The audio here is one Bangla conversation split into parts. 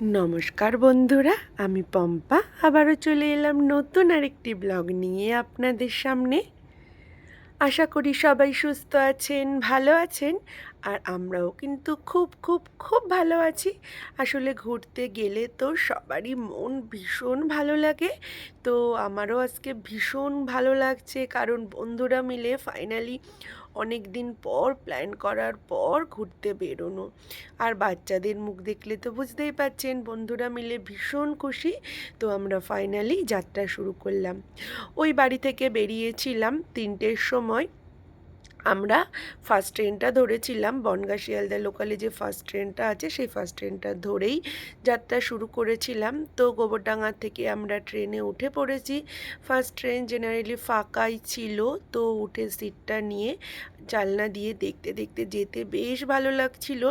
নমস্কার বন্ধুরা, আমি পম্পা। আবারও চলে এলাম নতুন আরেকটি ব্লগ নিয়ে আপনাদের সামনে। আশা করি সবাই সুস্থ আছেন, ভালো আছেন, আর আমরাও কিন্তু খুব খুব খুব ভালো আছি। আসলে ঘুরতে গেলে তো সবারই মন ভীষণ ভালো লাগে। তো আমারও আজকে ভীষণ ভালো লাগছে, কারণ বন্ধুরা মিলে ফাইনালি অনেক দিন পর প্ল্যান করার পর ঘুরতে বেরোনো। আর বাচ্চাদের মুখ দেখলে তো বুঝতেই পাচ্ছেন, বন্ধুরা মিলে ভীষণ খুশি। তো আমরা ফাইনালি যাত্রা শুরু করলাম। ওই বাড়ি থেকে বেরিয়েছিলাম তিনটের সময়। আমরা ফার্স্ট ট্রেনটা ধরেছিলাম। বনগা শিয়ালদা লোকালে যে ফার্স্ট ট্রেনটা আছে, সেই ফার্স্ট ট্রেনটা ধরেই যাত্রা শুরু করেছিলাম। তো গোবরডাঙ্গা থেকে আমরা ট্রেনে উঠে পড়েছি। ফার্স্ট ট্রেন জেনারেলি ফাঁকাই ছিল, তো উঠে সিটটা নিয়ে জানলা দিয়ে দেখতে দেখতে যেতে বেশ ভালো লাগছিল।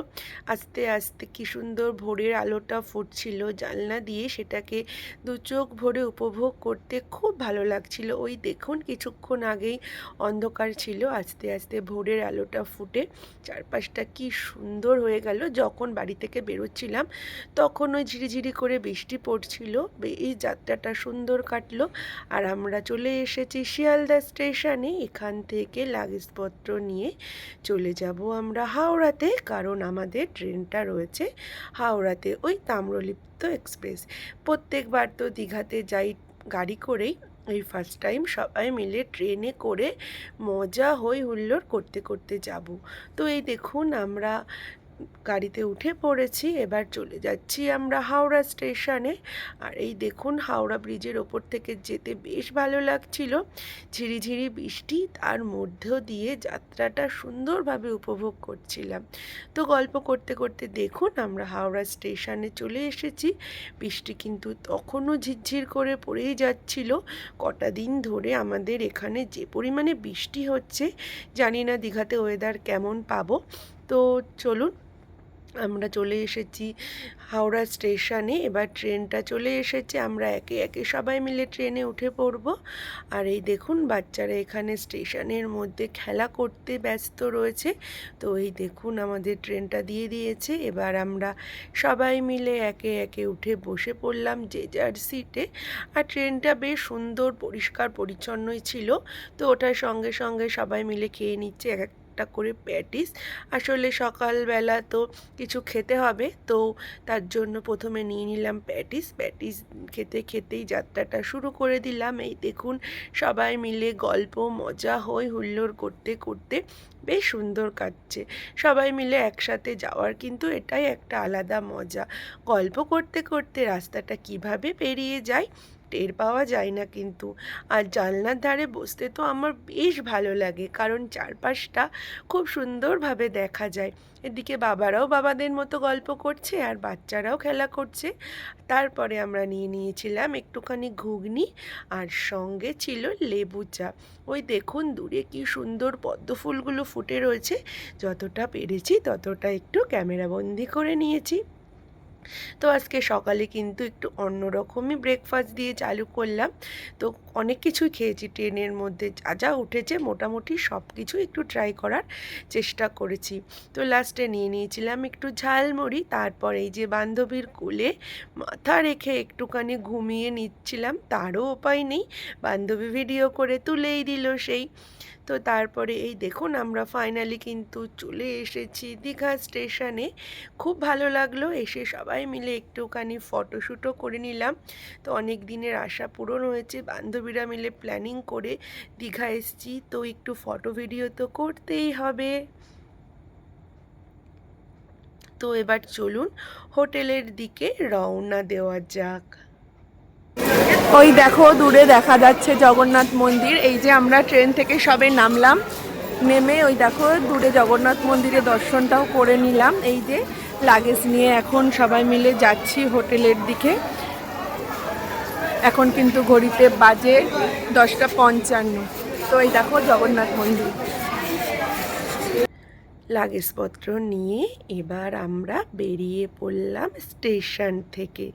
আস্তে আস্তে কি সুন্দর ভোরের আলোটা ফুটছিল। জানলা দিয়ে সেটাকে দু চোখ ভরে উপভোগ করতে খুব ভালো লাগছিল। ওই দেখুন, কিছুক্ষণ আগেই অন্ধকার ছিল। আস্তে আস্তে ভোরের আলোটা ফুটে চারপাশটা কি সুন্দর হয়ে গেল। যখন বাড়ি থেকে বেরোচ্ছিলাম, তখন ওই ঝিরিঝিরি করে বৃষ্টি পড়ছিল। এই যাত্রাটা সুন্দর কাটলো আর আমরা চলে এসেছি শিয়ালদা স্টেশনে। এখান থেকে লাগেজপত্র নিয়ে চলে যাব আমরা হাওড়াতে, কারণ আমাদের ট্রেনটা রয়েছে হাওড়াতে ওই তাম্রলিপ্ত এক্সপ্রেস। প্রত্যেকবার তো দীঘাতে যাই গাড়ি করেই। এই ফার্স্ট টাইম সবাই মিলে ট্রেনে করে মজা হই হুল্লোড় করতে করতে যাব। তো এই দেখুন আমরা গাড়িতে উঠে পড়েছি, এবার চলে যাচ্ছি আমরা হাওড়া স্টেশনে। আর এই দেখুন, হাওড়া ব্রিজের ওপর থেকে যেতে বেশ ভালো লাগছিল। ঝিরিঝিরি বৃষ্টি, তার মধ্যেও দিয়ে যাত্রাটা সুন্দরভাবে উপভোগ করছিলাম। তো গল্প করতে করতে দেখুন, আমরা হাওড়া স্টেশনে চলে এসেছি। বৃষ্টি কিন্তু তখনও ঝিরঝির করে পড়েই যাচ্ছিল। কটা দিন ধরে আমাদের এখানে যে পরিমাণে বৃষ্টি হচ্ছে, জানি না দীঘাতে ওয়েদার কেমন পাবো। তো চলুন আমরা চলে এসেছি হাওড়া স্টেশনে, এবার ট্রেনটা চলে এসেছে, আমরা একে একে সবাই মিলে ট্রেনে উঠে পড়ব। আর এই দেখুন, বাচ্চারা এখানে স্টেশনের মধ্যে খেলা করতে ব্যস্ত রয়েছে। তো এই দেখুন, আমাদের ট্রেনটা দিয়ে দিয়েছে। এবার আমরা সবাই মিলে একে একে উঠে বসে পড়লাম যে যার সিটে। আর ট্রেনটা বেশ সুন্দর, পরিষ্কার, পরিচ্ছন্নই ছিল। তো ওটার সঙ্গে সঙ্গে সবাই মিলে খেয়ে নিচ্ছে, এক একটা করে প্যাটিস। আসলে সকালবেলা তো কিছু খেতে হবে, তো তার জন্য প্রথমে নিয়ে নিলাম প্যাটিস। প্যাটিস খেতে খেতেই যাত্রাটা শুরু করে দিলাম। এই দেখুন, সবাই মিলে গল্প, মজা হই হুল্লোড় করতে করতে বেশ সুন্দর কাটছে। সবাই মিলে একসাথে যাওয়ার কিন্তু এটাই একটা আলাদা মজা। গল্প করতে করতে রাস্তাটা কীভাবে পেরিয়ে যায় টের পাওয়া যায় না কিন্তু। আর জানলার ধারে বসতে তো আমার বেশ ভালো লাগে, কারণ চারপাশটা খুব সুন্দরভাবে দেখা যায়। এদিকে বাবারাও বাবাদের মতো গল্প করছে আর বাচ্চারাও খেলা করছে। তারপরে আমরা নিয়ে নিয়েছিলাম একটুখানি ঘুগনি আর সঙ্গে ছিল লেবু চা। ওই দেখুন দূরে কি সুন্দর পদ্ম ফুলগুলো ফুটে রয়েছে, যতটা পেরেছি ততটা একটু ক্যামেরাবন্দি করে নিয়েছি। তো আজকে সকালে কিন্তু একটু অন্যরকমই ব্রেকফাস্ট দিয়ে চালু করলাম। তো অনেক কিছুই খেয়েছি, ট্রেনের মধ্যে যা যা উঠেছে মোটামুটি সব কিছু একটু ট্রাই করার চেষ্টা করেছি। তো লাস্টে নিয়ে নিয়েছিলাম একটু ঝালমুড়ি, তারপর এই যে বান্ধবীর কোলে মাথা রেখে একটুখানি ঘুমিয়ে নিচ্ছিলাম, তারও উপায় নেই। বান্ধবী ভিডিও করে তুলেই দিল সেই। তো তারপরে এই দেখুন আমরা ফাইনালি কিন্তু চলে এসেছি দীঘা স্টেশনে খুব ভালো লাগল, এসে সবাই মিলে একটুখানি ফটোশ্যুটও করে নিলাম। তো অনেক দিনের আশা পূরণ হয়েছে, বান্ধবীরা মিলে প্ল্যানিং করে দীঘা এসছি। তো একটু ফটো ভিডিও তো করতেই হবে। তো এবার চলুন হোটেলের দিকে রওনা দেওয়া যাক। ওই দেখো, দূরে দেখা যাচ্ছে জগন্নাথ মন্দির। এই যে আমরা ট্রেন থেকে সবে নামলাম, নেমে ওই দেখো, দূরে জগন্নাথ মন্দিরে দর্শনটাও করে নিলাম। এই যে লাগেজ নিয়ে এখন সবাই মিলে যাচ্ছি হোটেলের দিকে। এখন কিন্তু ঘড়িতে বাজে দশটা পঞ্চান্ন। তো এই দেখো জগন্নাথ মন্দির। লাগেজপত্র নিয়ে এবার আমরা বেরিয়ে পড়লাম স্টেশন থেকে।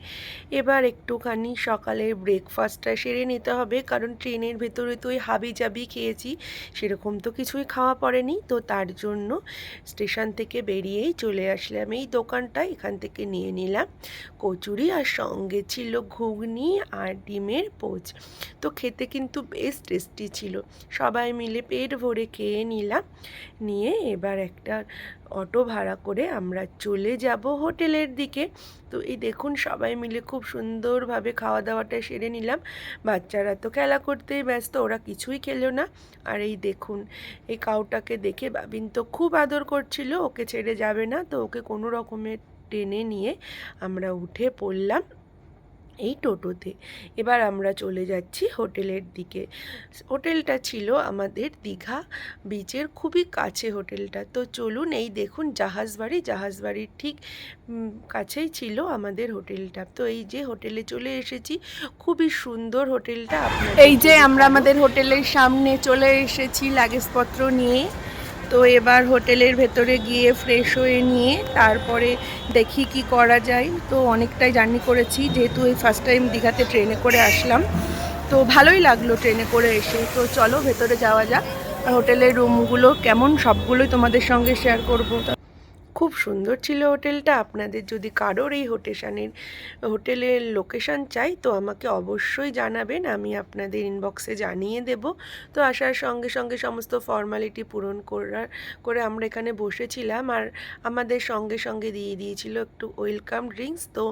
এবার একটুখানি সকালের ব্রেকফাস্টটা সেরে নিতে হবে, কারণ ট্রেনের ভেতরে তো ওই হাবি জাবি খেয়েছি, সেরকম তো কিছুই খাওয়া পড়েনি। তো তার জন্য স্টেশন থেকে বেরিয়েই চলে আসলাম, এই দোকানটা এখান থেকে নিয়ে নিলাম। কচুরি আর সঙ্গে ছিল ঘুগনি আর ডিমের পোচ। তো খেতে কিন্তু বেশ টেস্টি ছিল। সবাই মিলে পেট ভরে খেয়ে নিলাম। নিয়ে এবার একটা অটো ভাড়া করে আমরা চলে যাব হোটেলের দিকে। তো এই দেখুন, সবাই মিলে খুব সুন্দরভাবে খাওয়া দাওয়াটা সেরে নিলাম। বাচ্চারা তো খেলা করতেই ব্যস্ত, ওরা কিছুই খেলো না। আর এই দেখুন, এই কাউটাকে দেখে বাবিন তো খুব আদর করছিল, ওকে ছেড়ে যাবে না। তো ওকে কোনো রকমের টেনে নিয়ে আমরা উঠে পড়লাম। এই টোটোতে। এবার আমরা চলে যাচ্ছি হোটেলের দিকে। হোটেলটা ছিল আমাদের দীঘা বিচের খুবই কাছে হোটেলটা। তো চলুন এই দেখুন জাহাজবাড়ি। জাহাজবাড়ির ঠিক কাছেই ছিল আমাদের হোটেলটা। তো এই যে হোটেলে চলে এসেছি, খুবই সুন্দর হোটেলটা। এই যে আমরা আমাদের হোটেলের সামনে চলে এসেছি লাগেজপত্র নিয়ে। তো এবার হোটেলের ভেতরে গিয়ে ফ্রেশ হয়ে নিয়ে তারপরে দেখি কি করা যায়। তো অনেকটাই জার্নি করেছি, যেহেতু এই ফার্স্ট টাইম দীঘাতে ট্রেনে করে আসলাম। তো ভালোই লাগল ট্রেনে করে এসে। তো চলো ভেতরে যাওয়া যাক। হোটেলের রুমগুলো কেমন, সবগুলোই তোমাদের সঙ্গে শেয়ার করব। খুব সুন্দর ছিল হোটেলটা। আপনাদের যদি কারোর এই হোটেশানের, হোটেলের লোকেশান চাই, তো আমাকে অবশ্যই জানাবেন, আমি আপনাদের ইনবক্সে জানিয়ে দেব। তো আসার সঙ্গে সঙ্গে সমস্ত ফর্মালিটি পূরণ করার, করে আমরা এখানে বসেছিলাম। আর আমাদের সঙ্গে সঙ্গে দিয়ে দিয়েছিল একটু ওয়েলকাম ড্রিঙ্কস তো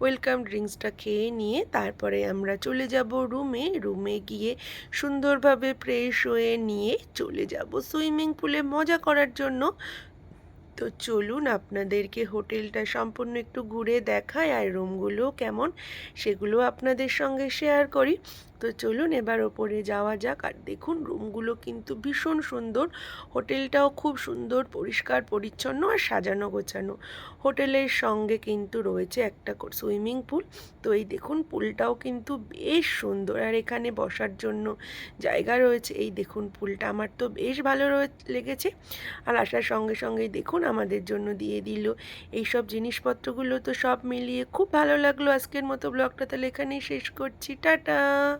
ওয়েলকাম ড্রিঙ্কসটা খেয়ে নিয়ে তারপরে আমরা চলে যাব রুমে। রুমে গিয়ে সুন্দরভাবে ফ্রেশ হয়ে নিয়ে চলে যাব সুইমিং পুলে মজা করার জন্য তো চলুন আপনাদেরকে হোটেলটা সম্পূর্ণ একটু ঘুরে দেখায় আর রুমগুলো কেমন সেগুলো আপনাদের সঙ্গে শেয়ার করি। তো চলুন এবার ওপরে যাওয়া যাক। আর দেখুন, রুমগুলো কিন্তু ভীষণ সুন্দর। হোটেলটাও খুব সুন্দর, পরিষ্কার, পরিচ্ছন্ন আর সাজানো গোছানো। হোটেলের সঙ্গে কিন্তু রয়েছে একটা সুইমিং পুল। তো এই দেখুন, পুলটাও কিন্তু বেশ সুন্দর। আর এখানে বসার জন্য জায়গা রয়েছে। এই দেখুন, পুলটা আমার তো বেশ ভালো লেগেছে। আর আসার সঙ্গে সঙ্গেই দেখুন, আমাদের জন্য দিয়ে দিল। এই সব জিনিসপত্রগুলো তো সব মিলিয়ে খুব ভালো লাগল। আজকের মতো ব্লগটা তাহলে এখানেই শেষ করছি। টাটা!